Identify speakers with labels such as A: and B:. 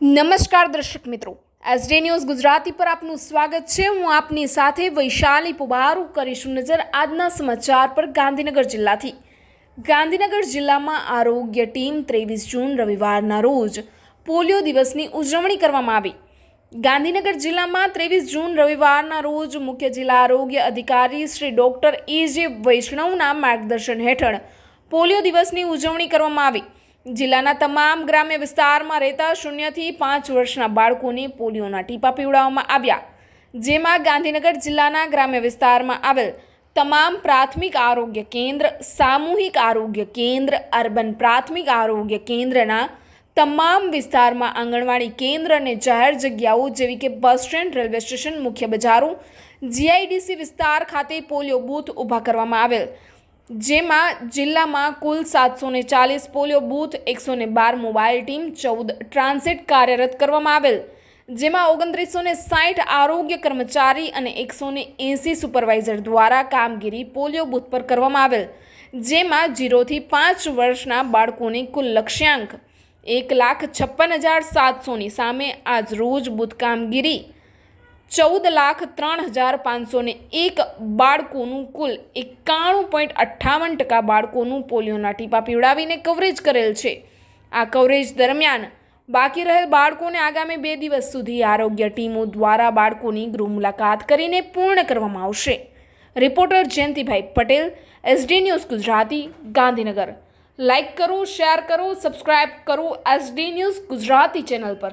A: નમસ્કાર દર્શક મિત્રો. એસડી ન્યૂઝ ગુજરાતી પર આપનું સ્વાગત છે. હું આપની સાથે વૈશાલી પુબારુ કરીશું નજર આજના સમાચાર પર ગાંધીનગર જિલ્લાથી. ગાંધીનગર જિલ્લામાં આરોગ્ય ટીમ ત્રેવીસ જૂન રવિવારના રોજ પોલિયો દિવસની ઉજવણી કરવામાં આવી. ગાંધીનગર જિલ્લામાં ત્રેવીસ જૂન રવિવારના રોજ મુખ્ય જિલ્લા આરોગ્ય અધિકારી શ્રી ડૉક્ટર એ જે વૈષ્ણવના માર્ગદર્શન હેઠળ પોલિયો દિવસની ઉજવણી કરવામાં આવી. જિલ્લાના તમામ ગ્રામ્ય વિસ્તારમાં રહેતા શૂન્યથી પાંચ વર્ષના બાળકોને પોલિયોના ટીપા પીવડાવવામાં આવ્યા. જેમાં ગાંધીનગર જિલ્લાના ગ્રામ્ય વિસ્તારમાં આવેલ તમામ પ્રાથમિક આરોગ્ય કેન્દ્ર, સામૂહિક આરોગ્ય કેન્દ્ર, અર્બન પ્રાથમિક આરોગ્ય કેન્દ્રના તમામ વિસ્તારમાં આંગણવાડી કેન્દ્ર અને જાહેર જગ્યાઓ જેવી કે બસ સ્ટેન્ડ, રેલવે સ્ટેશન, મુખ્ય બજારો, જીઆઈડીસી વિસ્તાર ખાતે પોલિયો બૂથ ઊભા કરવામાં આવેલ. જેમાં જિલ્લામાં કુલ સાતસો ને ચાલીસ પોલિયો બૂથ એકસો ને બાર મોબાઈલ ટીમ, ચૌદ ટ્રાન્સિટ કાર્યરત કરવામાં આવેલ. જેમાં ઓગણત્રીસો ને સાઠ આરોગ્ય કર્મચારી અને એકસો ને એંસી સુપરવાઇઝર દ્વારા કામગીરી પોલિયો બૂથ પર કરવામાં આવેલ. જેમાં જીરોથી પાંચ વર્ષના બાળકોને કુલ લક્ષ્યાંક એક લાખ છપ્પન હજાર સાતસોની સામે આજ રોજ બૂથ કામગીરી ચૌદ લાખ ત્રણ હજાર પાંચસો ને એક બાળકોનું કુલ એકાણું પોઈન્ટ અઠ્ઠાવન ટકા બાળકોનું પોલિયોના ટીપા પીવડાવીને કવરેજ કરેલ છે. આ કવરેજ દરમિયાન બાકી રહેલ બાળકોને આગામી બે દિવસ સુધી આરોગ્ય ટીમો દ્વારા બાળકોની ગૃહ મુલાકાત કરીને પૂર્ણ કરવામાં આવશે. Reporter Jayantibhai Patel, SD news Gujarati, Gandhinagar. Like કરો, શેર કરો, સબસ્ક્રાઇબ કરો એસડી ન્યૂઝ ગુજરાતી ચેનલ પર.